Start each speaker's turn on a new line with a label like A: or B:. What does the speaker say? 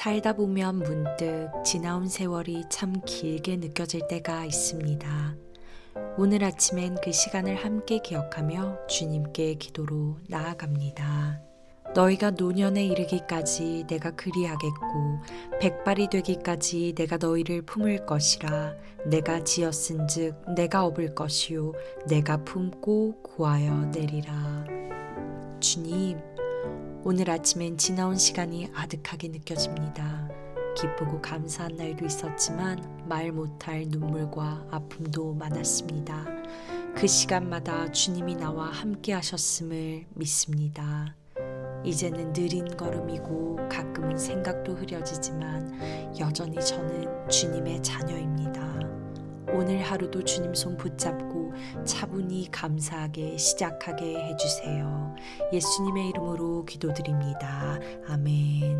A: 살다 보면 문득 지나온 세월이 참 길게 느껴질 때가 있습니다. 오늘 아침엔 그 시간을 함께 기억하며 주님께 기도로 나아갑니다. 너희가 노년에 이르기까지 내가 그리하겠고 백발이 되기까지 내가 너희를 품을 것이라 내가 지었은즉 내가 업을 것이요 내가 품고 구하여 내리라. 주님, 오늘 아침엔 지나온 시간이 아득하게 느껴집니다. 기쁘고 감사한 날도 있었지만 말 못할 눈물과 아픔도 많았습니다. 그 시간마다 주님이 나와 함께 하셨음을 믿습니다. 이제는 느린 걸음이고 가끔은 생각도 흐려지지만 여전히 저는 주님의 자녀입니다. 오늘 하루도 주님 손 붙잡고 차분히 감사하게 시작하게 해주세요. 예수님의 이름으로 기도드립니다. 아멘.